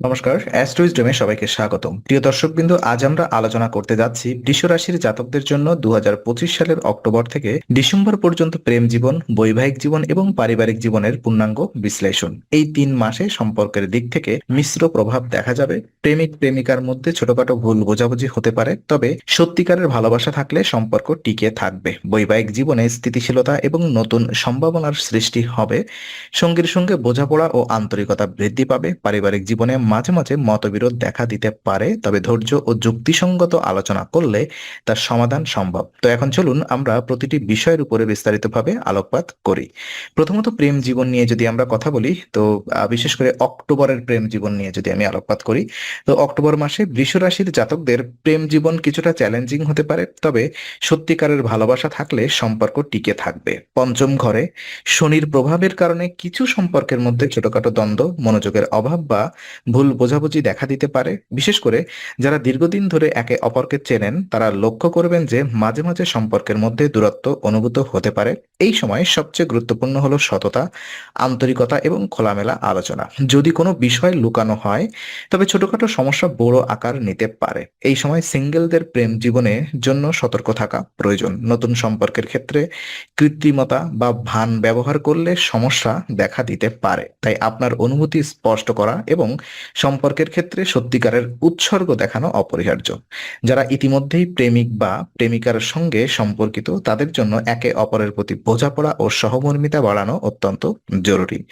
নমস্কার, অ্যাস্ট্রোইজডমে সবাইকে স্বাগতম। প্রিয় দর্শকবৃন্দ, আজ আমরা আলোচনা করতে যাচ্ছি বৃষ রাশির জাতকদের জন্য দুহাজার পঁচিশ সালের অক্টোবর থেকে ডিসেম্বর পর্যন্ত প্রেম জীবন, বৈবাহিক জীবন এবং পারিবারিক জীবনের পূর্ণাঙ্গ বিশ্লেষণ। এই তিন মাসে সম্পর্কের দিক থেকে মিশ্র প্রভাব দেখা যাবে। প্রেমিক, প্রেমিকার মধ্যে ছোটখাটো ভুল বোঝাবুঝি হতে পারে, তবে সত্যিকারের ভালোবাসা থাকলে সম্পর্ক টিকে থাকবে। বৈবাহিক জীবনে স্থিতিশীলতা এবং নতুন সম্ভাবনার সৃষ্টি হবে। সঙ্গীর সঙ্গে বোঝাপড়া ও আন্তরিকতা বৃদ্ধি পাবে। পারিবারিক জীবনে মাঝে মাঝে মতবিরোধ দেখা দিতে পারে, তবে ধৈর্য ও যুক্তিসঙ্গত আলোচনা করলে তার সমাধান সম্ভব। তো এখন চলুন আমরা প্রতিটি বিষয়ের উপরে বিস্তারিতভাবে আলোকপাত করি। প্রথমত প্রেম জীবন নিয়ে যদি আমরা কথা বলি, তো বিশেষ করে অক্টোবরের প্রেম জীবন নিয়ে যদি আমি আলোকপাত করি, তো অক্টোবর মাসে বৃষ রাশির জাতকদের প্রেম জীবন কিছুটা চ্যালেঞ্জিং হতে পারে, তবে সত্যিকারের ভালোবাসা থাকলে সম্পর্ক টিকে থাকবে। পঞ্চম ঘরে, শনির প্রভাবের কারণে কিছু সম্পর্কের মধ্যে ছোটখাটো দ্বন্দ্ব, মনোযোগের অভাব বা ভুল বোঝাবুঝি দেখা দিতে পারে। বিশেষ করে যারা দীর্ঘদিন ধরে একে অপরকে চেনেন, তারা লক্ষ্য করবেন যে মাঝে মাঝে সম্পর্কের মধ্যে দূরত্ব অনুভূত হতে পারে। এই সময় সবচেয়ে গুরুত্বপূর্ণ হলো সততা, আন্তরিকতা এবং খোলামেলা আলোচনা। যদি কোনো বিষয় লুকানো হয়, তবে ছোটখাটো সমস্যা বড় আকার নিতে পারে। এই সময় সিঙ্গেলদের প্রেম জীবনের জন্য সতর্ক থাকা প্রয়োজন। নতুন সম্পর্কের ক্ষেত্রে কৃত্রিমতা বা ভান ব্যবহার করলে সমস্যা দেখা দিতে পারে। তাই আপনার অনুভূতি স্পষ্ট করা এবং সম্পর্কের ক্ষেত্রে সত্যিকারের উৎসর্গ দেখানো অপরিহার্য। যারা ইতিমধ্যেই প্রেমিক বা প্রেমিকার সঙ্গে সম্পর্কিত, তাদের জন্য একে অপরের প্রতি বোঝাপড়া ও সহমর্মিতা বাড়ানো অত্যন্ত জরুরি।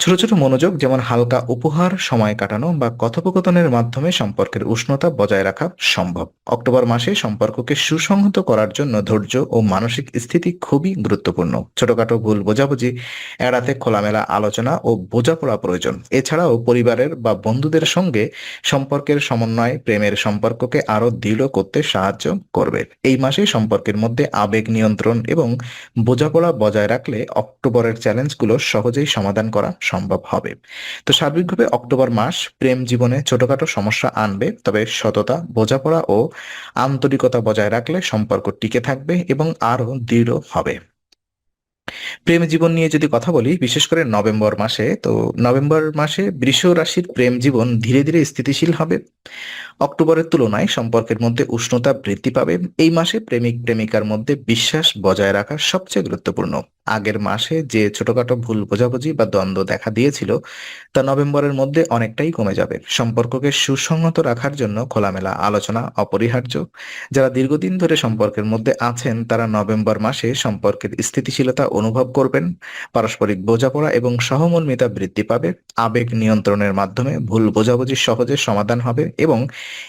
ছোট ছোট মনোযোগ যেমন হালকা উপহার, সময় কাটানো বা কথোপকথনের মাধ্যমে সম্পর্কের উষ্ণতা বজায় রাখা সম্ভব। অক্টোবর মাসে সম্পর্ককে সুসংহত করার জন্য ধৈর্য ও মানসিক স্থিতি খুবই গুরুত্বপূর্ণ। ছোটখাটো ভুল বোঝাবুঝি, এড়াতে খোলামেলা আলোচনা ও বোঝাপড়া প্রয়োজন। এছাড়াও পরিবারের বা বন্ধুদের সঙ্গে সম্পর্কের সমন্বয়, প্রেমের সম্পর্ককে আরও দৃঢ় করতে সাহায্য করবে। এই মাসে সম্পর্কের মধ্যে আবেগ নিয়ন্ত্রণ এবং বোঝাপড়া বজায় রাখলে অক্টোবরের চ্যালেঞ্জগুলো সহজেই সমাধান করা সম্ভব হবে। তো সার্বিকভাবে অক্টোবর মাস প্রেম জীবনে ছোটখাটো সমস্যা আনবে, তবে সততা, বোঝাপড়া ও আন্তরিকতা বজায় রাখলে সম্পর্ক টিকে থাকবে এবং আরও দৃঢ় হবে। প্রেম জীবন নিয়ে যদি কথা বলি, বিশেষ করে নভেম্বর মাসে, তো নভেম্বর মাসে বৃষ রাশির প্রেম জীবন ধীরে ধীরে স্থিতিশীল হবে। অক্টোবরের তুলনায় সম্পর্কের মধ্যে উষ্ণতা বৃদ্ধি পাবে। এই মাসে প্রেমিক প্রেমিকার মধ্যে বিশ্বাস বজায় রাখা সবচেয়ে গুরুত্বপূর্ণ। আগের মাসে যে ছোটখাটো ভুল বোঝাবুঝি বা দ্বন্দ্ব দেখা দিয়েছিল, তা নভেম্বরের মধ্যে অনেকটাই কমে যাবে। সম্পর্ককে সুসংহত রাখার জন্য খোলামেলা আলোচনা অপরিহার্য। যারা দীর্ঘদিন ধরে সম্পর্কের মধ্যে আছেন, তারা নভেম্বর মাসে সম্পর্কের স্থিতিশীলতা অনুভব করবেন, পারস্পরিক বোঝাপড়া এবং সহমর্মিতা বৃদ্ধি পাবে, আবেগ নিয়ন্ত্রণের মাধ্যমে ভুল বোঝাবুঝি সহজে সমাধান হবে এবং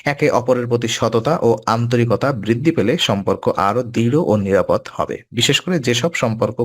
একে অপরের প্রতি সততা ও আন্তরিকতা বৃদ্ধি পেলে সম্পর্ক আরও দৃঢ় ও নিরাপদ হবে। বিশেষ করে যেসব সম্পর্ক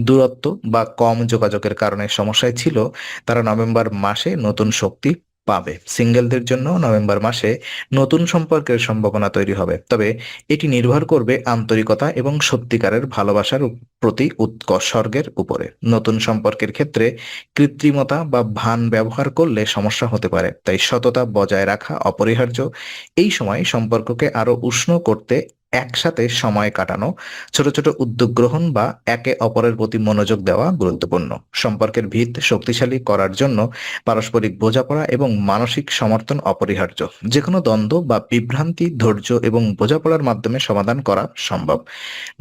দূরত্ব বা কম যোগাযোগের কারণে সমস্যায় ছিল, তারা নভেম্বর মাসে নতুন শক্তি পাবে। সিঙ্গেলদের জন্য নভেম্বর মাসে নতুন সম্পর্কের সম্ভাবনা তৈরি হবে। তবে এটি নির্ভর করবে আন্তরিকতা এবং সত্যিকারের ভালোবাসার প্রতি উৎকর্ষের উপরে। নতুন সম্পর্কের ক্ষেত্রে কৃত্রিমতা বা ভান ব্যবহার করলে সমস্যা হতে পারে, তাই সততা বজায় রাখা অপরিহার্য। এই সময় সম্পর্ককে আরও উষ্ণ করতে একসাথে সময় কাটানো, ছোট ছোট উদ্যোগ গ্রহণ বা একে অপরের প্রতি মনোযোগ দেওয়া গুরুত্বপূর্ণ। সম্পর্কের ভিত শক্তিশালী করার জন্য পারস্পরিক বোঝাপড়া এবং মানসিক সমর্থন অপরিহার্য। যে কোনো দ্বন্দ্ব বা বিভ্রান্তি, ধৈর্য এবং বোঝাপড়ার মাধ্যমে সমাধান করা সম্ভব।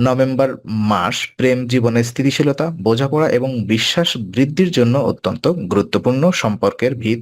নভেম্বর মাস প্রেম জীবনের স্থিতিশীলতা, বোঝাপড়া এবং বিশ্বাস বৃদ্ধির জন্য অত্যন্ত গুরুত্বপূর্ণ। সম্পর্কের ভিত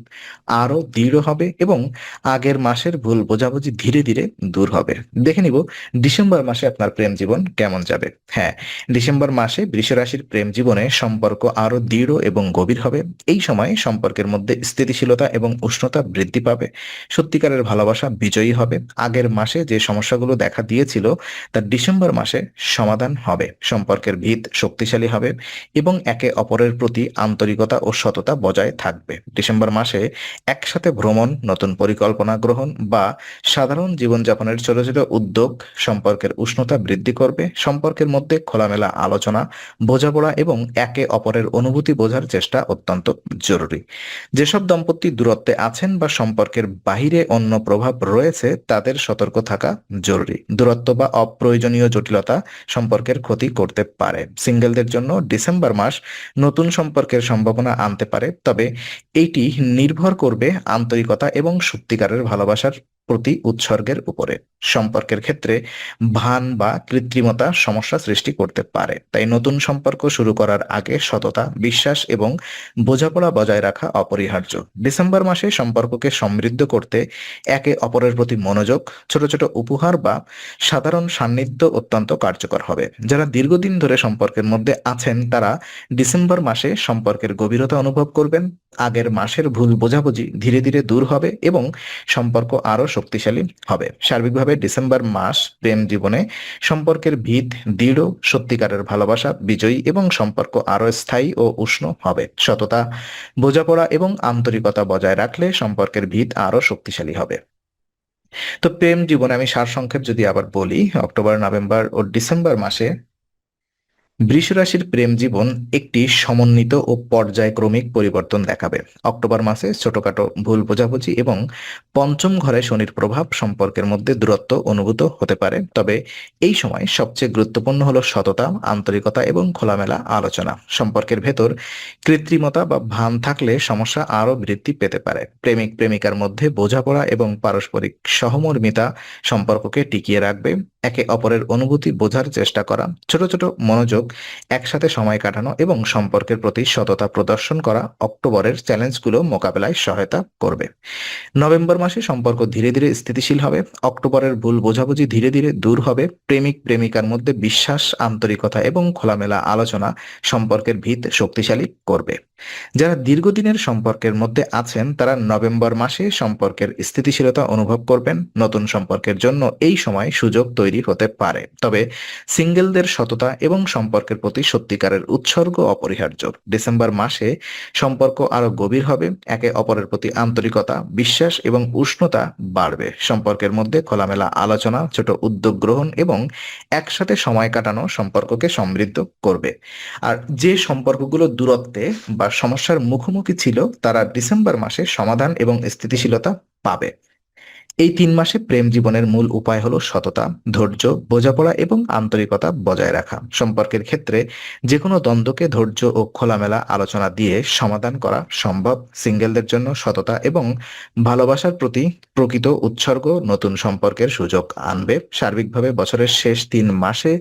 আরও দৃঢ় হবে এবং আগের মাসের ভুল বোঝাবুঝি ধীরে ধীরে দূর হবে। দেখে নিব ডিসেম্বর মাসে আপনার প্রেম জীবন কেমন যাবে? হ্যাঁ ডিসেম্বর মাসে বৃষ রাশির প্রেম জীবনে সম্পর্ক আরও দৃঢ় এবং গভীর হবে। এই সময় সম্পর্কের মধ্যে স্থিতিশীলতা এবং উষ্ণতা বৃদ্ধি পাবে। সত্যিকারের ভালোবাসা বিজয়ী হবে। আগের মাসে যে সমস্যাগুলো দেখা দিয়েছিল, তা ডিসেম্বর মাসে সমাধান হবে। সম্পর্কের ভিত শক্তিশালী হবে এবং একে অপরের প্রতি আন্তরিকতা ও সততা বজায় থাকবে। ডিসেম্বর মাসে একসাথে ভ্রমণ, নতুন পরিকল্পনা গ্রহণ বা সাধারণ জীবনযাপনের ছোট ছোট উদ্যোগ সম্পর্কের উষ্ণতা বৃদ্ধি করবে, সম্পর্কের মধ্যে খোলামেলা আলোচনা, বোঝাপড়া এবং একে অপরের অনুভূতি বোঝার চেষ্টা অত্যন্ত জরুরি। যেসব দম্পতি দূরত্বে আছেন বা সম্পর্কের বাহিরে অন্য প্রভাব রয়েছে, তাদের সতর্ক থাকা জরুরি। দূরত্ব বা অপ্রয়োজনীয় জটিলতা সম্পর্কের ক্ষতি করতে পারে। সিঙ্গেলদের জন্য ডিসেম্বর মাস নতুন সম্পর্কের সম্ভাবনা আনতে পারে, তবে এইটি নির্ভর করবে আন্তরিকতা এবং সত্যিকারের ভালোবাসার প্রতি উৎসর্গের উপরে। সম্পর্কের ক্ষেত্রে ভান বা কৃত্রিমতা সমস্যা সৃষ্টি করতে পারে। তাই নতুন সম্পর্ক শুরু করার আগে সততা, বিশ্বাস এবং বোঝাপড়া বজায় রাখা অপরিহার্য। ডিসেম্বর মাসে সম্পর্ককে সমৃদ্ধ করতে একে অপরের প্রতি মনোযোগ, ছোট ছোট উপহার বা সাধারণ সান্নিধ্য অত্যন্ত কার্যকর হবে। যারা দীর্ঘদিন ধরে সম্পর্কের মধ্যে আছেন, তারা ডিসেম্বর মাসে সম্পর্কের গভীরতা অনুভব করবেন। আগের মাসের ভুল বোঝাবুঝি ধীরে ধীরে দূর হবে এবং সম্পর্ক আরও শক্তিশালী হবে। সার্বিকভাবে ডিসেম্বর মাস প্রেম জীবনে সম্পর্কের ভিত, দৃঢ়, সত্যিকারের ভালোবাসা, বিজয়ী এবং সম্পর্ক আরও স্থায়ী ও উষ্ণ হবে। সততা, বোঝাপড়া এবং আন্তরিকতা বজায় রাখলে সম্পর্কের ভিত আরও শক্তিশালী হবে। তো প্রেম জীবনে আমি সারসংক্ষেপ যদি আবার বলি, অক্টোবর, নভেম্বর ও ডিসেম্বর মাসে বৃষ রাশির প্রেম জীবন একটি সমন্বিত ও পর্যায়ক্রমিক পরিবর্তন দেখাবে। অক্টোবর মাসে ছোটখাটো ভুল বোঝাবুঝি এবং পঞ্চম ঘরে শনির প্রভাব সম্পর্কের মধ্যে দূরত্ব অনুভূত হতে পারে। তবে এই সময় সবচেয়ে গুরুত্বপূর্ণ হলো সততা, আন্তরিকতা এবং খোলামেলা আলোচনা। সম্পর্কের ভেতর কৃত্রিমতা বা ভান থাকলে সমস্যা আরও বৃদ্ধি পেতে পারে। প্রেমিক প্রেমিকার মধ্যে বোঝাপড়া এবং পারস্পরিক সহমর্মিতা সম্পর্ককে টিকিয়ে রাখবে। একে অপরের অনুভূতি বোঝার চেষ্টা করা, ছোট ছোট মনোযোগ একসাথে সময় কাটানো এবং সম্পর্কের প্রতি সততা প্রদর্শন করা অক্টোবরের চ্যালেঞ্জগুলো মোকাবেলায় সহায়তা করবে। নভেম্বর মাসে সম্পর্ক ধীরে ধীরে স্থিতিশীল হবে, অক্টোবরের ভুল বোঝাবুঝি ধীরে ধীরে দূর হবে, প্রেমিক প্রেমিকার মধ্যে বিশ্বাস, আন্তরিকতা এবং খোলামেলা আলোচনা সম্পর্কের ভিত শক্তিশালী করবে। যারা দীর্ঘদিনের সম্পর্কের মধ্যে আছেন, তারা নভেম্বর মাসে সম্পর্কের স্থিতিশীলতা অনুভব করবেন, নতুন সম্পর্কের জন্য এই সময় সুযোগ তৈরি হতে পারে। তবে সিঙ্গেলদের সততা এবং সম্পর্কের প্রতি সত্যিকারের উৎসর্গ অপরিহার্য। ডিসেম্বর মাসে সম্পর্ক আরও গভীর হবে, একে অপরের প্রতি আন্তরিকতা, বিশ্বাস এবং উষ্ণতা বাড়বে। সম্পর্কের মধ্যে খোলামেলা আলোচনা, ছোট উদ্যোগ গ্রহণ এবং একসাথে সময় কাটানো সম্পর্ককে সমৃদ্ধ করবে। আর যে সম্পর্কগুলো দূরত্বে বা সমস্যার মুখোমুখি ছিল, তারা ডিসেম্বর মাসে সমাধান এবং স্থিতিশীলতা পাবে। এই তিন মাসে প্রেম জীবনের মূল উপায় হলো সততা, ধৈর্য, বোঝাপড়া এবং আন্তরিকতা বজায় রাখা। সম্পর্কের ক্ষেত্রে যে কোনো দ্বন্দ্বকে ধৈর্য ও খোলামেলা আলোচনা দিয়ে সমাধান করা সম্ভব। সিঙ্গেলদের জন্য সততা এবং ভালোবাসার প্রতি প্রকৃত উৎসর্গ নতুন সম্পর্কের সুযোগ আনবে। সার্বিকভাবে বছরের শেষ তিন মাসে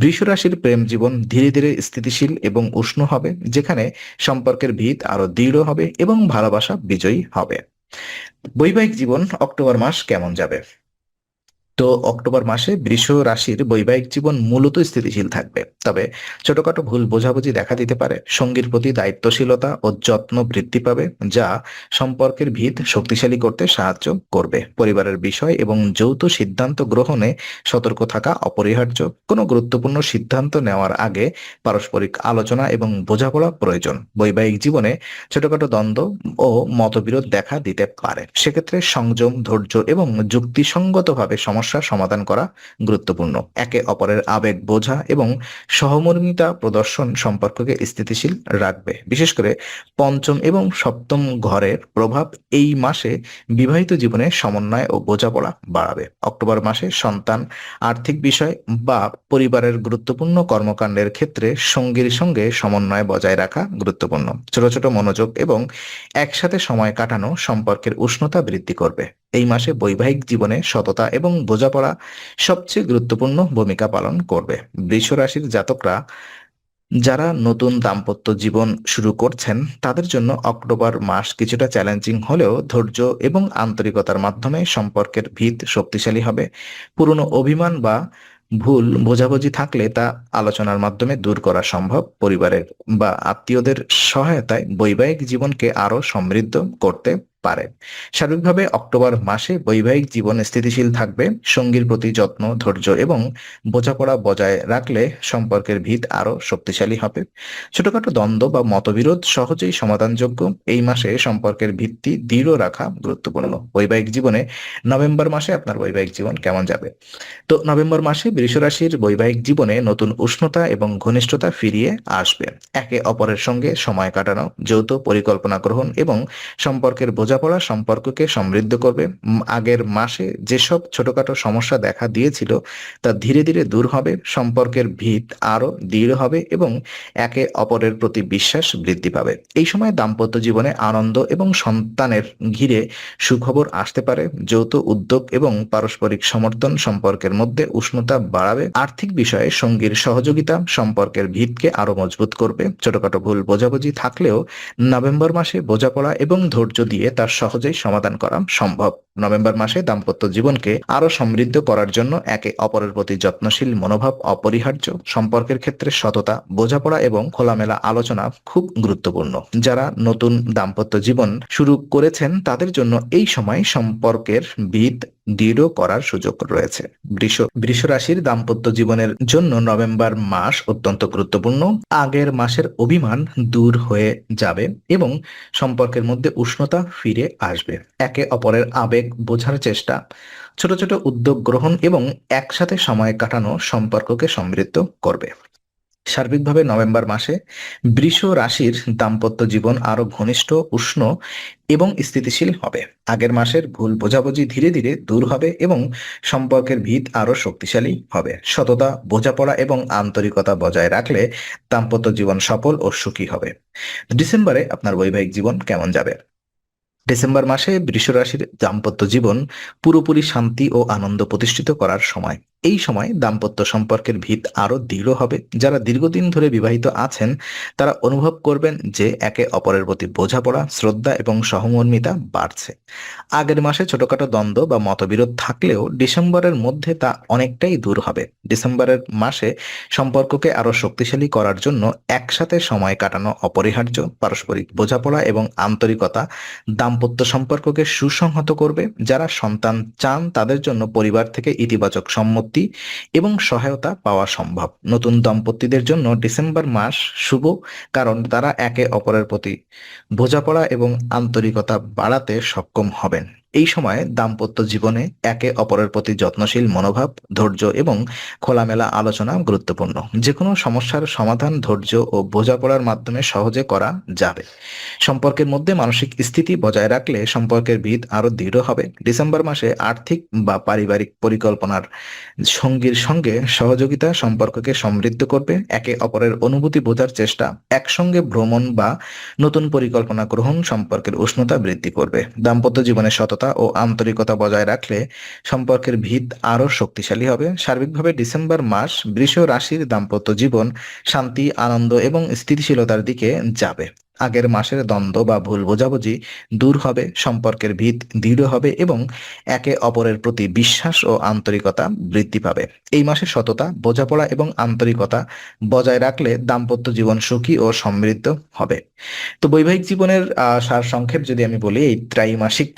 বৃষরাশির প্রেম জীবন ধীরে ধীরে স্থিতিশীল এবং উষ্ণ হবে, যেখানে সম্পর্কের ভিত আরও দৃঢ় হবে এবং ভালোবাসা বিজয়ী হবে। বৈবাহিক জীবন অক্টোবর মাস কেমন যাবে? অক্টোবর মাসে বৃষ রাশির বৈবাহিক জীবন মূলত স্থিতিশীল থাকবে। তবে ছোটখাটো ভুল বোঝাবুঝি দেখা দিতে পারে। সঙ্গীর প্রতি দায়িত্বশীলতা ও যত্ন বৃদ্ধি পাবে, যা সম্পর্কের ভিত শক্তিশালী করতে সাহায্য করবে। পরিবারের বিষয় এবং যৌথ সিদ্ধান্ত গ্রহণে সতর্ক থাকা অপরিহার্য। কোনো গুরুত্বপূর্ণ সিদ্ধান্ত নেওয়ার আগে পারস্পরিক আলোচনা এবং বোঝাপড়া প্রয়োজন। বৈবাহিক জীবনে ছোটখাটো দ্বন্দ্ব ও মতবিরোধ দেখা দিতে পারে। সেক্ষেত্রে সংযম, ধৈর্য এবং যুক্তিসঙ্গতভাবে সমস্যা সমাধান করা গুরুত্বপূর্ণ। একে অপরের আবেগ বোঝা এবং সহমর্মিতা প্রদর্শন সম্পর্ককে স্থিতিশীল রাখবে। বিশেষ করে পঞ্চম এবং সপ্তম ঘরের প্রভাব এই মাসে বিবাহিত জীবনে সমন্বয় ও বোঝাপড়া বাড়াবে। অক্টোবর মাসে সন্তান, আর্থিক বিষয় বা পরিবারের গুরুত্বপূর্ণ কর্মকাণ্ডের ক্ষেত্রে সঙ্গীর সঙ্গে সমন্বয় বজায় রাখা গুরুত্বপূর্ণ। ছোট ছোট মনোযোগ এবং একসাথে সময় কাটানো সম্পর্কের উষ্ণতা বৃদ্ধি করবে। এই মাসে বৈবাহিক জীবনে সততা এবং বোঝাপড়া সবচেয়ে গুরুত্বপূর্ণ ভূমিকা পালন করবে। বৃষ রাশির জাতকরা যারা নতুন দাম্পত্য জীবন শুরু করছেন, তাদের জন্য অক্টোবর মাস কিছুটা চ্যালেঞ্জিং হলেও ধৈর্য এবং আন্তরিকতার মাধ্যমে সম্পর্কের ভিত শক্তিশালী হবে। পুরনো অভিমান বা ভুল বোঝাবুঝি থাকলে তা আলোচনার মাধ্যমে দূর করা সম্ভব। পরিবারের বা আত্মীয়দের সহায়তায় বৈবাহিক জীবনকে আরও সমৃদ্ধ করতে পারে। সার্বিকভাবে অক্টোবর মাসে বৈবাহিক জীবন স্থিতিশীল থাকবে, সঙ্গীর প্রতি যত্ন, ধৈর্য এবং বোঝাপড়া বজায় রাখলে সম্পর্কের ভিত আরও শক্তিশালী হবে। ছোটখাটো দ্বন্দ্ব বা মতবিরোধ সহজেই সমাধানযোগ্য। এই মাসে সম্পর্কের ভিত্তি দৃঢ় রাখা গুরুত্বপূর্ণ। বৈবাহিক জীবনে নভেম্বর মাসে আপনার বৈবাহিক জীবন কেমন যাবে? তো নভেম্বর মাসে বৃষ রাশির বৈবাহিক জীবনে নতুন উষ্ণতা এবং ঘনিষ্ঠতা ফিরিয়ে আসবে। একে অপরের সঙ্গে সময় কাটানো, যৌথ পরিকল্পনা গ্রহণ এবং সম্পর্কের বোঝাপড়া সম্পর্ককে সমৃদ্ধ করবে। আগের মাসে যেসব ছোটখাটো সমস্যা দেখা দিয়েছিল, তা ধীরে ধীরে দূর হবে, সম্পর্কের ভিত আরও দৃঢ় হবে এবং একে অপরের প্রতি বিশ্বাস বৃদ্ধি পাবে। এই সময় দাম্পত্য জীবনে আনন্দ এবং সন্তানের ঘিরে সুখবর আসতে পারে, যৌথ উদ্যোগ এবং পারস্পরিক সমর্থন সম্পর্কের মধ্যে উষ্ণতা বাড়াবে। আর্থিক বিষয়ে সঙ্গীর সহযোগিতা সম্পর্কের ভিতকে আরও মজবুত করবে। ছোটখাটো ভুল বোঝাবুঝি থাকলেও নভেম্বর মাসে বোঝাপড়া এবং ধৈর্য দিয়ে তার সহজেই সমাধান করা সম্ভব। নভেম্বর মাসে দাম্পত্য জীবনকে আরও সমৃদ্ধ করার জন্য একে অপরের প্রতি যত্নশীল, মনোভাব অপরিহার্য, সম্পর্কের ক্ষেত্রে সততা, বোঝাপড়া এবং খোলামেলা আলোচনা খুব গুরুত্বপূর্ণ। যারা নতুন দাম্পত্য জীবন শুরু করেছেন, তাদের জন্য এই সময় সম্পর্কের ভিত দৃঢ় করার সুযোগ রয়েছে। বৃষ বৃষ রাশির দাম্পত্য জীবনের জন্য নভেম্বর মাস অত্যন্ত গুরুত্বপূর্ণ। আগের মাসের অভিমান দূর হয়ে যাবে এবং সম্পর্কের মধ্যে উষ্ণতা ফিরে আসবে। একে অপরের আবেগ বোঝার চেষ্টা, ছোট ছোট উদ্যোগ গ্রহণ এবং একসাথে সময় কাটানো সম্পর্ককে সমৃদ্ধ করবে। সার্বিকভাবে নভেম্বর মাসে বৃষ রাশির দাম্পত্য জীবন আরও ঘনিষ্ঠ, উষ্ণ এবং স্থিতিশীল হবে। আগের মাসের ভুল বোঝাবুঝি ধীরে ধীরে দূর হবে এবং সম্পর্কের ভিত আরও শক্তিশালী হবে। সততা, বোঝাপড়া এবং আন্তরিকতা বজায় রাখলে দাম্পত্য জীবন সফল ও সুখী হবে। ডিসেম্বরে আপনার বৈবাহিক জীবন কেমন যাবে? ডিসেম্বর মাসে বৃষ রাশির দাম্পত্য জীবন পুরোপুরি শান্তি ও আনন্দ প্রতিষ্ঠিত করার সময়। এই সময় দাম্পত্য সম্পর্কের ভিত আরও দৃঢ় হবে। যারা দীর্ঘদিন ধরে বিবাহিত আছেন, তারা অনুভব করবেন যে একে অপরের প্রতি বোঝাপড়া, শ্রদ্ধা এবং সহমর্মিতা বাড়ছে। আগের মাসে ছোটখাটো দ্বন্দ্ব বা মতবিরোধ থাকলেও ডিসেম্বরের মধ্যে তা অনেকটাই দূর হবে। ডিসেম্বরের মাসে সম্পর্ককে আরও শক্তিশালী করার জন্য একসাথে সময় কাটানো অপরিহার্য, পারস্পরিক বোঝাপড়া এবং আন্তরিকতা দাম্পত্য সম্পর্ককে সুসংহত করবে। যারা সন্তান চান, তাদের জন্য পরিবার থেকে ইতিবাচক সম্মতি এবং সহায়তা পাওয়া সম্ভব। নতুন দম্পতিদের জন্য ডিসেম্বর মাস শুভ, কারণ তারা একে অপরের প্রতি বোঝাপড়া এবং আন্তরিকতা বাড়াতে সক্ষম হবেন। এই সময় দাম্পত্য জীবনে একে অপরের প্রতি যত্নশীল মনোভাব, ধৈর্য এবং খোলামেলা আলোচনা গুরুত্বপূর্ণ। যে কোনো সমস্যার সমাধান ধৈর্য ও বোঝাপড়ার মাধ্যমে সহজে করা যাবে। সম্পর্কের মধ্যে মানসিক স্থিতি বজায় রাখলে সম্পর্কের ভিত আরও দৃঢ় হবে। ডিসেম্বর মাসে আর্থিক বা পারিবারিক পরিকল্পনার সঙ্গীর সঙ্গে সহযোগিতা সম্পর্ককে সমৃদ্ধ করবে। একে অপরের অনুভূতি বোঝার চেষ্টা, একসঙ্গে ভ্রমণ বা নতুন পরিকল্পনা গ্রহণ সম্পর্কের উষ্ণতা বৃদ্ধি করবে। দাম্পত্য জীবনে সততা ও আন্তরিকতা বজায় রাখলে সম্পর্কের ভিত আরও শক্তিশালী হবে। সার্বিকভাবে ডিসেম্বর মাস বৃষ রাশির দাম্পত্য জীবন শান্তি, আনন্দ এবং স্থিতিশীলতার দিকে যাবে। আগের মাসের দ্বন্দ্ব বা ভুল বোঝাবুঝি দূর হবে, সম্পর্কের ভিত দৃঢ় হবে এবং একে অপরের প্রতি বিশ্বাস ও আন্তরিকতা বৃদ্ধি পাবে। এই মাসে সততা, বোঝাপড়া এবং আন্তরিকতা বজায় রাখলে দাম্পত্য জীবন সুখী ও সমৃদ্ধ হবে। তো বৈবাহিক জীবনের সার সংক্ষেপ যদি আমি বলি, এই ত্রাইমাসিক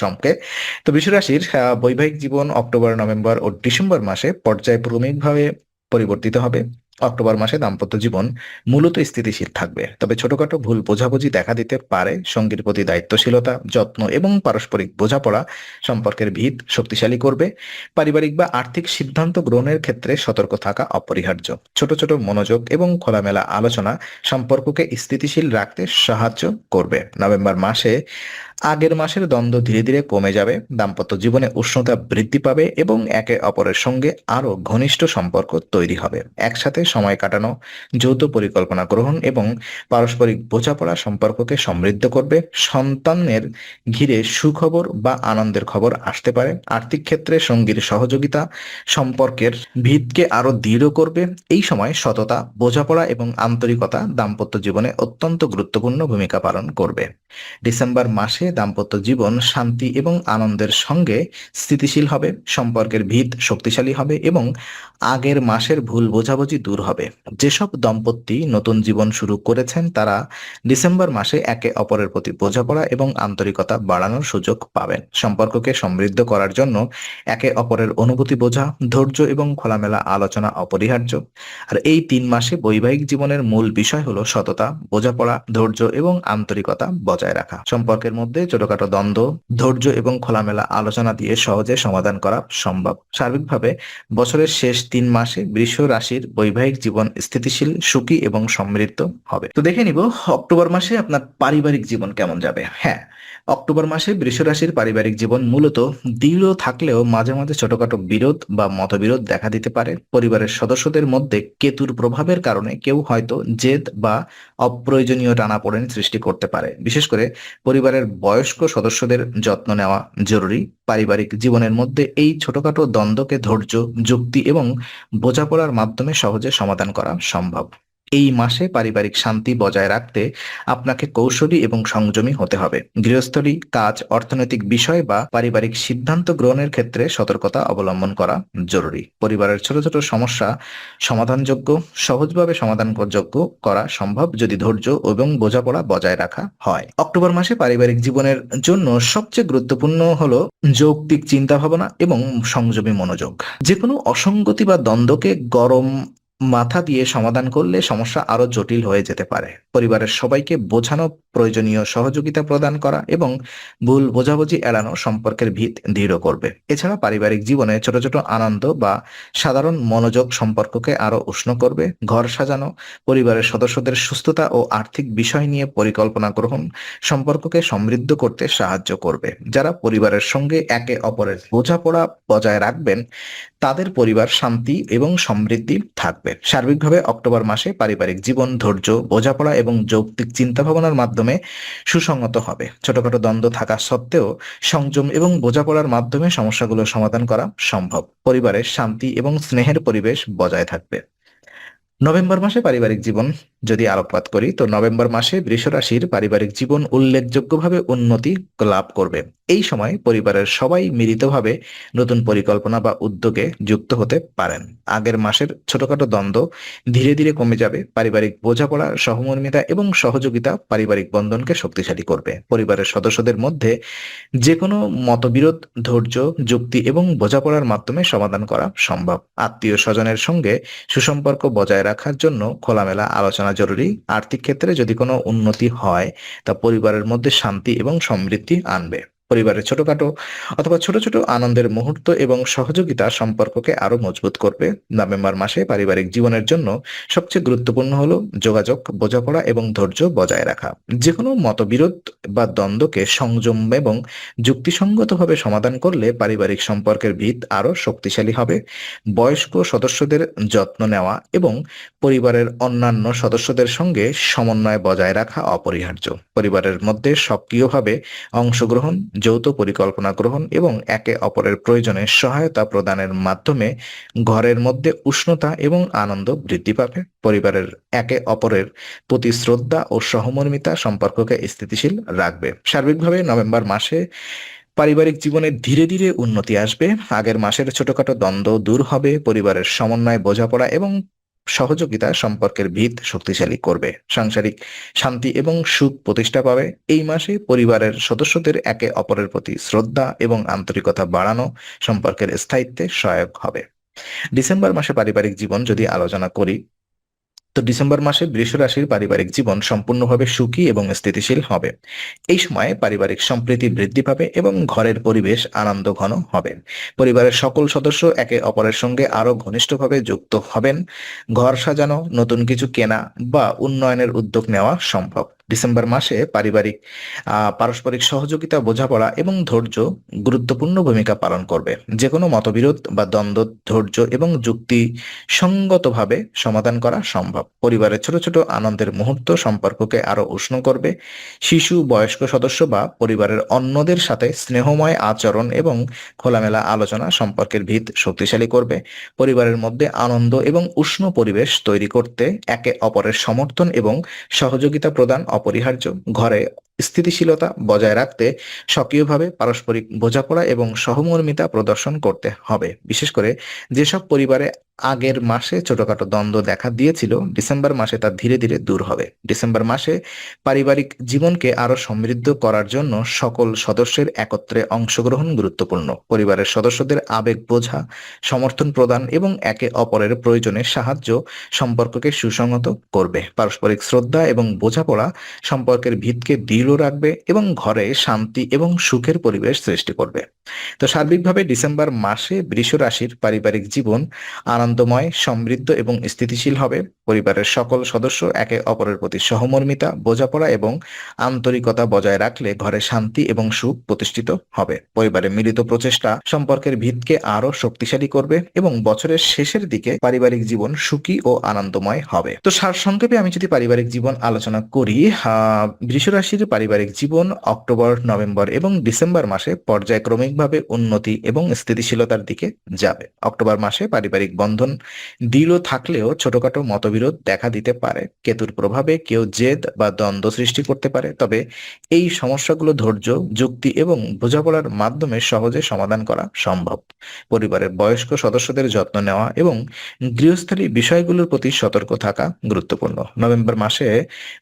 সংক্ষেপ তো বৃষরাশির বৈবাহিক জীবন অক্টোবর, নভেম্বর ও ডিসেম্বর মাসে পর্যায়ক্রমিকভাবে পরিবর্তিত হবে। অক্টোবর মাসে দাম্পত্য জীবন মূলত স্থিতিশীল থাকবে। তবে ছোটখাটো ভুল বোঝাবুঝি দেখা দিতে পারে। সঙ্গীর প্রতি দায়িত্বশীলতা, যত্ন এবং পারস্পরিক বোঝাপড়া সম্পর্কের ভিত শক্তিশালী করবে। পারিবারিক বা আর্থিক সিদ্ধান্ত গ্রহণের ক্ষেত্রে সতর্ক থাকা অপরিহার্য। ছোট ছোট মনোযোগ এবং খোলামেলা আলোচনা সম্পর্ককে স্থিতিশীল রাখতে সাহায্য করবে। নভেম্বর মাসে আগের মাসের দ্বন্দ্ব ধীরে ধীরে কমে যাবে, দাম্পত্য জীবনে উষ্ণতা বৃদ্ধি পাবে এবং একে অপরের সঙ্গে আরও ঘনিষ্ঠ সম্পর্ক তৈরি হবে। একসাথে সময় কাটানো, যৌথ পরিকল্পনা গ্রহণ এবং পারস্পরিক বোঝাপড়া সম্পর্ককে সমৃদ্ধ করবে, সন্তানের ঘিরে সুখবর বা আনন্দের খবর আসতে পারে, আর্থিক ক্ষেত্রে সঙ্গীর সহযোগিতা, সম্পর্কের ভিতকে আরও দৃঢ় করবে, এই সময় সততা, বোঝাপড়া এবং আন্তরিকতা দাম্পত্য জীবনে অত্যন্ত গুরুত্বপূর্ণ ভূমিকা পালন করবে। ডিসেম্বর মাসে দাম্পত্য জীবন শান্তি এবং আনন্দের সঙ্গে স্থিতিশীল হবে, সম্পর্কের ভিত শক্তিশালী হবে এবং আগের মাসের ভুল বোঝাবুঝি দূর হবে। যেসব দম্পতি নতুন জীবন শুরু করেছেন, তারা ডিসেম্বর মাসে একে অপরের প্রতি বোঝাপড়া এবং আন্তরিকতা বাড়ানোর সুযোগ পাবেন। সম্পর্ককে সমৃদ্ধ করার জন্য একে অপরের অনুভূতি বোঝা, ধৈর্য এবং খোলামেলা আলোচনা অপরিহার্য। আর এই তিন মাসে বৈবাহিক জীবনের মূল বিষয় হলো সততা, বোঝাপড়া, ধৈর্য এবং আন্তরিকতা বজায় রাখা। সম্পর্কের মধ্যে ছোটখাটো দ্বন্দ্ব, ধৈর্য এবং খোলামেলা আলোচনা দিয়ে সহজে সমাধান করা সম্ভব। সার্বিকভাবে বছরের শেষ তিন মাসে বৃষ রাশির বৈবাহিক জীবন স্থিতিশীল, সুখী এবং সমৃদ্ধ হবে। তো দেখে নিব, অক্টোবর মাসে আপনার পারিবারিক জীবন কেমন যাবে? হ্যাঁ অক্টোবর মাসে বৃষ রাশির পারিবারিক জীবন মূলত দৃঢ় থাকলেও মাঝে মাঝে ছোটখাটো বিরোধ বা মতবিরোধ দেখা দিতে পারে। পরিবারের সদস্যদের মধ্যে কেতুর প্রভাবের কারণে কেউ হয়তো জেদ বা অপ্রয়োজনীয় টানাপোড়েন সৃষ্টি করতে পারে। বিশেষ করে পরিবারের বয়স্ক সদস্যদের যত্ন নেওয়া জরুরি। পারিবারিক জীবনের মধ্যে এই ছোটখাটো দ্বন্দ্বকে ধৈর্য, যুক্তি এবং বোঝাপড়ার মাধ্যমে সহজে সমাধান করা সম্ভব। এই মাসে পারিবারিক শান্তি বজায় রাখতে আপনাকে কৌশলী এবং সংযমী হতে হবে। গৃহস্থলী, কাজ, অর্থনৈতিক বিষয় বা পারিবারিক সিদ্ধান্ত গ্রহণের ক্ষেত্রে সতর্কতা অবলম্বন করা জরুরি। পরিবারের ছোট ছোট সমস্যা সমাধানযোগ্য, সহজভাবে সমাধানযোগ্য করা সম্ভব যদি ধৈর্য এবং বোঝাপড়া বজায় রাখা হয়। অক্টোবর মাসে পারিবারিক জীবনের জন্য সবচেয়ে গুরুত্বপূর্ণ হলো যৌক্তিক চিন্তা ভাবনা এবং সংযমী মনোযোগ। যে কোনো অসঙ্গতি বা দ্বন্দ্বকে গরম মাথা দিয়ে সমাধান করলে সমস্যা আরও জটিল হয়ে যেতে পারে। পরিবারের সবাইকে বোঝানো প্রয়োজনীয় সহযোগিতা প্রদান করা এবং ভুল বোঝাবুঝি এড়ানো সম্পর্কের ভিত দৃঢ় করবে। এছাড়া পারিবারিক জীবনে ছোট ছোট আনন্দ বা সাধারণ মনোযোগ সম্পর্ককে আরও উষ্ণ করবে। ঘর সাজানো, পরিবারের সদস্যদের সুস্থতা ও আর্থিক বিষয় নিয়ে পরিকল্পনা গ্রহণ সম্পর্ককে সমৃদ্ধ করতে সাহায্য করবে। যারা পরিবারের সঙ্গে একে অপরের বোঝাপড়া বজায় রাখবেন, তাদের পরিবার শান্তি এবং সমৃদ্ধি থাকবে। সার্বিকভাবে অক্টোবর মাসে পারিবারিক জীবন ধৈর্য, বোঝাপড়া এবং যৌক্তিক চিন্তা ভাবনার মাধ্যমে সুসংগত হবে। ছোটখাটো দ্বন্দ্ব থাকা সত্ত্বেও সংযম এবং বোঝাপড়ার মাধ্যমে সমস্যাগুলো সমাধান করা সম্ভব। পরিবারের শান্তি এবং স্নেহের পরিবেশ বজায় থাকবে। নভেম্বর মাসে পারিবারিক জীবন যদি আলোকপাত করি, তো নভেম্বর মাসে বৃষ রাশির পারিবারিক জীবন উল্লেখযোগ্যভাবে উন্নতি লাভ করবে। এই সময় পরিবারের সবাই মিলিতভাবে নতুন পরিকল্পনা বা উদ্যোগে যুক্ত হতে পারেন। আগের মাসের ছোটখাটো দ্বন্দ্ব ধীরে ধীরে কমে যাবে, পারিবারিক বোঝাপড়া, সহমর্মিতা এবং সহযোগিতা পারিবারিক বন্ধনকে শক্তিশালী করবে। পরিবারের সদস্যদের মধ্যে যে কোনো মতবিরোধ, ধৈর্য, যুক্তি এবং বোঝাপড়ার মাধ্যমে সমাধান করা সম্ভব। আত্মীয় স্বজনের সঙ্গে সুসম্পর্ক বজায় রাখার জন্য খোলামেলা আলোচনা জরুরি। আর্থিক ক্ষেত্রে যদি কোনো উন্নতি হয় তা পরিবারের মধ্যে শান্তি এবং সমৃদ্ধি আনবে। পরিবারের ছোটখাটো অথবা ছোট ছোট আনন্দের মুহূর্ত এবং সহযোগিতা সম্পর্ককে আরও মজবুত করবে। নভেম্বর মাসে পারিবারিক জীবনের জন্য সবচেয়ে গুরুত্বপূর্ণ হলো যোগাযোগ, বোঝাপড়া এবং ধৈর্য বজায় রাখা। যে কোনো মতবিরোধ বা দ্বন্দ্বকে সংযম এবং যুক্তিসঙ্গতভাবে সমাধান করলে পারিবারিক সম্পর্কের ভিত আরও শক্তিশালী হবে। বয়স্ক সদস্যদের যত্ন নেওয়া এবং পরিবারের অন্যান্য সদস্যদের সঙ্গে সমন্বয় বজায় রাখা অপরিহার্য। পরিবারের মধ্যে সক্রিয়ভাবে অংশগ্রহণ যৌথ পরিকল্পনা গ্রহণ এবং একে অপরের প্রয়োজনে সহায়তা প্রদানের মাধ্যমে ঘরের মধ্যে উষ্ণতা এবং আনন্দ বৃদ্ধি পাবে। পরিবারের একে অপরের প্রতি শ্রদ্ধা ও সহমর্মিতা সম্পর্ককে স্থিতিশীল রাখবে। সার্বিকভাবে নভেম্বর মাসে পারিবারিক জীবনে ধীরে ধীরে উন্নতি আসবে। আগের মাসের ছোটখাটো দ্বন্দ্ব দূর হবে। পরিবারের সমন্বয় বোঝাপড়া এবং সহযোগিতা সম্পর্কের ভিত শক্তিশালী করবে। সাংসারিক শান্তি এবং সুখ প্রতিষ্ঠা পাবে। এই মাসে পরিবারের সদস্যদের একে অপরের প্রতি শ্রদ্ধা এবং আন্তরিকতা বাড়ানো সম্পর্কের স্থায়িত্বে সহায়ক হবে। ডিসেম্বর মাসে পারিবারিক জীবন যদি আলোচনা করি তো ডিসেম্বর মাসে বৃষ রাশির পারিবারিক জীবন সম্পূর্ণভাবে সুখী এবং স্থিতিশীল হবে। এই সময়ে পারিবারিক সম্প্রীতি বৃদ্ধি পাবে এবং ঘরের পরিবেশ আনন্দ ঘন হবে। পরিবারের সকল সদস্য একে অপরের সঙ্গে আরও ঘনিষ্ঠভাবে যুক্ত হবেন। ঘর সাজানো, নতুন কিছু কেনা বা উন্নয়নের উদ্যোগ নেওয়া সম্ভব। ডিসেম্বর মাসে পারিবারিক পারস্পরিক সহযোগিতা, বোঝাপড়া এবং ধৈর্য গুরুত্বপূর্ণ ভূমিকা পালন করবে। যে কোনো মতবিরোধ বা দ্বন্দ্ব, ধৈর্য এবং যুক্তি সঙ্গতভাবে সমাধান করা সম্ভব। পরিবারের ছোট ছোট আনন্দের মুহূর্ত সম্পর্ককে আরও উষ্ণ করবে। শিশু, বয়স্ক সদস্য বা পরিবারের অন্যদের সাথে স্নেহময় আচরণ এবং খোলামেলা আলোচনা সম্পর্কের ভিত শক্তিশালী করবে। পরিবারের মধ্যে আনন্দ এবং উষ্ণ পরিবেশ তৈরি করতে একে অপরের সমর্থন এবং সহযোগিতা প্রদান অপরিহার্য। ঘরে স্থিতিশীলতা বজায় রাখতে সক্রিয়ভাবে পারস্পরিক বোঝাপড়া এবং সহমর্মিতা প্রদর্শন করতে হবে। বিশেষ করে যেসব পরিবারে আগের মাসে ছোটখাটো দ্বন্দ্ব দেখা দিয়েছিল, ডিসেম্বর মাসে তা ধীরে ধীরে দূর হবে। ডিসেম্বর মাসে পারিবারিক জীবনকে আরও সমৃদ্ধ করার জন্য সকল সদস্যের একত্রে অংশগ্রহণ গুরুত্বপূর্ণ। পরিবারের সদস্যদের আবেগ বোঝা, সমর্থন প্রদান এবং একে অপরের প্রয়োজনে সাহায্য সম্পর্ককে সুসংহত করবে। পারস্পরিক শ্রদ্ধা এবং বোঝাপড়া সম্পর্কের ভিতকে দৃঢ় রাখবে এবং ঘরে শান্তি এবং সুখের পরিবেশ সৃষ্টি করবে। তো সার্বিকভাবে ডিসেম্বর মাসে বৃষ রাশির পারিবারিক জীবন আনন্দময়, সমৃদ্ধ এবং স্থিতিশীল হবে। পরিবারের সকল সদস্য একে অপরের প্রতি সহমর্মিতা, বোঝাপড়া এবং আন্তরিকতা বজায় রাখলে ঘরে শান্তি এবং সুখ প্রতিষ্ঠিত হবে। পরিবারের মিলিত প্রচেষ্টা সম্পর্কের ভিতকে আরও শক্তিশালী করবে এবং বছরের শেষের দিকে পারিবারিক জীবন সুখী ও আনন্দময় হবে। তো সারসংক্ষেপে আমি যদি পারিবারিক জীবন আলোচনা করি বৃষ রাশির পারিবারিক জীবন, অক্টোবর, নভেম্বর এবং ডিসেম্বর মাসে পর্যায়ক্রমিকভাবে উন্নতি এবং স্থিতিশীলতার দিকে যাবে। অক্টোবর মাসে পারিবারিক বন্ধন দৃঢ় থাকলেও ছোটখাটো মতবিরোধ দেখা দিতে পারে। কেতুর প্রভাবে কেউ জেদ বা দ্বন্দ্ব সৃষ্টি করতে পারে, তবে এই সমস্যাগুলো ধৈর্য, যুক্তি এবং বোঝাপড়ার মাধ্যমে সহজে সমাধান করা সম্ভব। পরিবারের বয়স্ক সদস্যদের যত্ন নেওয়া এবং গৃহস্থালী বিষয়গুলোর প্রতি সতর্ক থাকা গুরুত্বপূর্ণ। নভেম্বর মাসে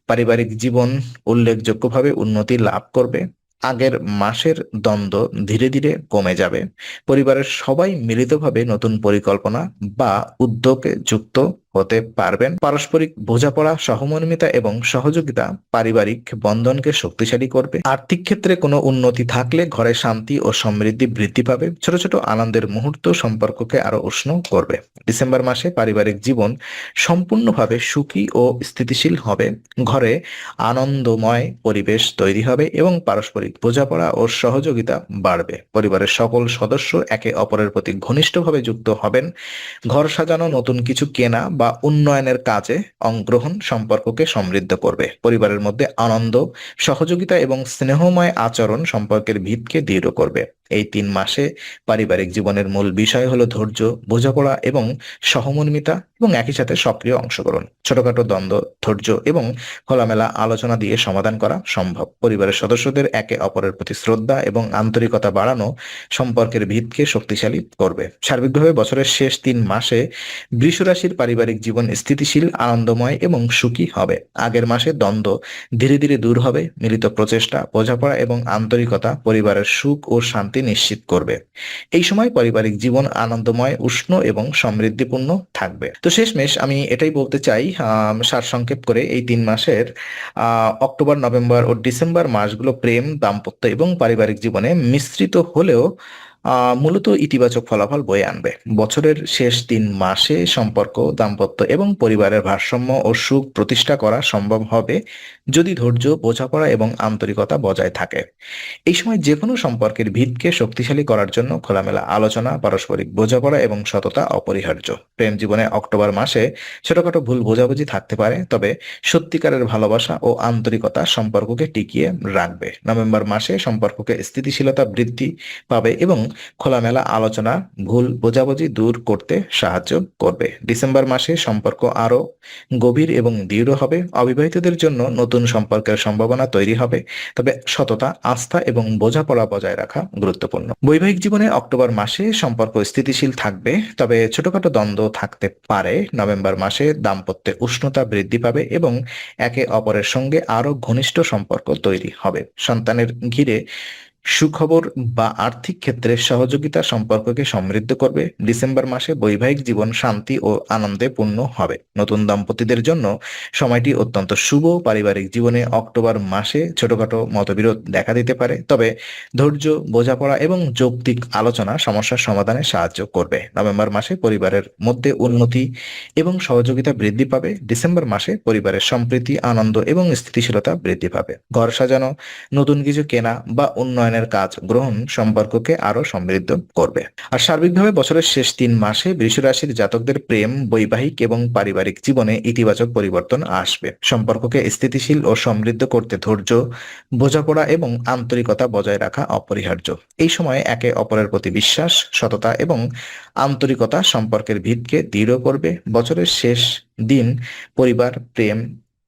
পারিবারিক জীবন উল্লেখযোগ্যভাবে উন্নতি লাভ করবে, আগের মাসের দ্বন্দ্ব ধীরে ধীরে কমে যাবে। পরিবারের সবাই মিলিতভাবে নতুন পরিকল্পনা বা উদ্যোগে যুক্ত হতে পারবেন। পারস্পরিক বোঝাপড়া, সহমর্মিতা এবং সহযোগিতা পারিবারিক বন্ধনকে শক্তিশালী করবে। আর্থিক ক্ষেত্রে কোনো উন্নতি থাকলে ঘরে শান্তি ও সমৃদ্ধি বৃদ্ধি পাবে। ছোট ছোট আনন্দের মুহূর্ত সম্পর্ককে আরও উষ্ণ করবে। ডিসেম্বর মাসে পারিবারিক জীবন সম্পূর্ণভাবে সুখী ও স্থিতিশীল হবে। ঘরে আনন্দময় পরিবেশ তৈরি হবে এবং পারস্পরিক বোঝাপড়া ও সহযোগিতা বাড়বে। পরিবারের সকল সদস্য একে অপরের প্রতি ঘনিষ্ঠভাবে যুক্ত হবেন। ঘর সাজানো, নতুন কিছু কেনা বা উন্নয়নের কাজে অংগ্রহণ সম্পর্ককে সমৃদ্ধ করবে। পরিবারের মধ্যে আনন্দ, সহযোগিতা এবং স্নেহময় আচরণ সম্পর্কের ভিতকে দৃঢ় করবে। এই তিন মাসে পারিবারিক জীবনের মূল বিষয় হলো ধৈর্য, বোঝাপড়া এবং সহমর্মিতা এবং একই সাথে সক্রিয় অংশগ্রহণ। ছোটখাটো দ্বন্দ্ব, ধৈর্য এবং খোলামেলা আলোচনা দিয়ে সমাধান করা সম্ভব। পরিবারের সদস্যদের একে অপরের প্রতি শ্রদ্ধা এবং আন্তরিকতা বাড়ানো সম্পর্কের ভিতকে শক্তিশালী করবে। সার্বিকভাবে বছরের শেষ তিন মাসে বৃষ রাশির পারিবারিক জীবন স্থিতিশীল, আনন্দময় এবং সুখী হবে। আগের মাসে দ্বন্দ্ব ধীরে ধীরে দূর হবে। মিলিত প্রচেষ্টা, বোঝাপড়া এবং আন্তরিকতা পরিবারের সুখ ও শান্তি নিশ্চিত করবে। এই সময় পারিবারিক জীবন আনন্দময়, উষ্ণ এবং সমৃদ্ধিপূর্ণ থাকবে। তো শেষমেশ আমি এটাই বলতে চাই সারসংক্ষেপ করে এই তিন মাসের অক্টোবর, নভেম্বর ও ডিসেম্বর মাসগুলো প্রেম, দাম্পত্য এবং পারিবারিক জীবনে মিশ্রিত হলেও মূলত ইতিবাচক ফলাফল বয়ে আনবে। বছরের শেষ তিন মাসে সম্পর্ক, দাম্পত্য এবং পরিবারের ভারসাম্য ও সুখ প্রতিষ্ঠা করা সম্ভব হবে যদি ধৈর্য, বোঝাপড়া এবং আন্তরিকতা বজায় থাকে। এই সময় যে কোনো সম্পর্কের ভিতকে শক্তিশালী করার জন্য খোলামেলা আলোচনা, পারস্পরিক বোঝাপড়া এবং সততা অপরিহার্য। প্রেম জীবনে অক্টোবর মাসে ছোটখাটো ভুল বোঝাবুঝি থাকতে পারে, তবে সত্যিকারের ভালোবাসা ও আন্তরিকতা সম্পর্ককে টিকিয়ে রাখবে। নভেম্বর মাসে সম্পর্ককে স্থিতিশীলতা বৃদ্ধি পাবে এবং খোলামেলা আলোচনা, ভুল বোঝাবুঝি দূর করতে সাহায্য করবে। ডিসেম্বর মাসে সম্পর্ক আরও গভীর এবং দৃঢ় হবে। অবিবাহিতদের জন্য নতুন সম্পর্কের সম্ভাবনা তৈরি হবে। তবে সততা, আস্থা এবং বোঝাপড়া বজায় রাখা গুরুত্বপূর্ণ। বৈবাহিক জীবনে অক্টোবর মাসে সম্পর্ক স্থিতিশীল থাকবে, তবে ছোটখাটো দ্বন্দ্ব থাকতে পারে। নভেম্বর মাসে দাম্পত্যে উষ্ণতা বৃদ্ধি পাবে এবং একে অপরের সঙ্গে আরও ঘনিষ্ঠ সম্পর্ক তৈরি হবে। সন্তানের ঘিরে সুখবর বা আর্থিক ক্ষেত্রে সহযোগিতা সম্পর্ককে সমৃদ্ধ করবে। ডিসেম্বর মাসে বৈবাহিক জীবন শান্তি ও আনন্দে পূর্ণ হবে। নতুন দম্পতিদের জন্য সময়টি অত্যন্ত শুভ। পারিবারিক জীবনে অক্টোবর মাসে ছোটখাটো মতবিরোধ দেখা দিতে পারে। তবে ধৈর্য, বোঝাপড়া এবং যৌক্তিক আলোচনা সমস্যার সমাধানে সাহায্য করবে। নভেম্বর মাসে পরিবারের মধ্যে উন্নতি এবং সহযোগিতা বৃদ্ধি পাবে। ডিসেম্বর মাসে পরিবারের সম্প্রীতি, আনন্দ এবং স্থিতিশীলতা বৃদ্ধি পাবে। ঘর সাজানো, নতুন কিছু কেনা বা উন্নয়নের কাজ গ্রহণ সম্পর্ককে আরও সমৃদ্ধ করবে। আর সার্বিকভাবে বছরের শেষ তিন মাসে বৃষ রাশির জাতকদের প্রেম, বৈবাহিক এবং পারিবারিক জীবনে ইতিবাচক পরিবর্তন আসবে। সম্পর্ককে স্থিতিশীল ও সমৃদ্ধ করতে ধৈর্য, বোঝাপড়া এবং আন্তরিকতা বজায় রাখা অপরিহার্য। এই সময়ে একে অপরের প্রতি বিশ্বাস, সততা এবং আন্তরিকতা সম্পর্কের ভিতকে দৃঢ় করবে। বছরের শেষ দিন পরিবার, প্রেম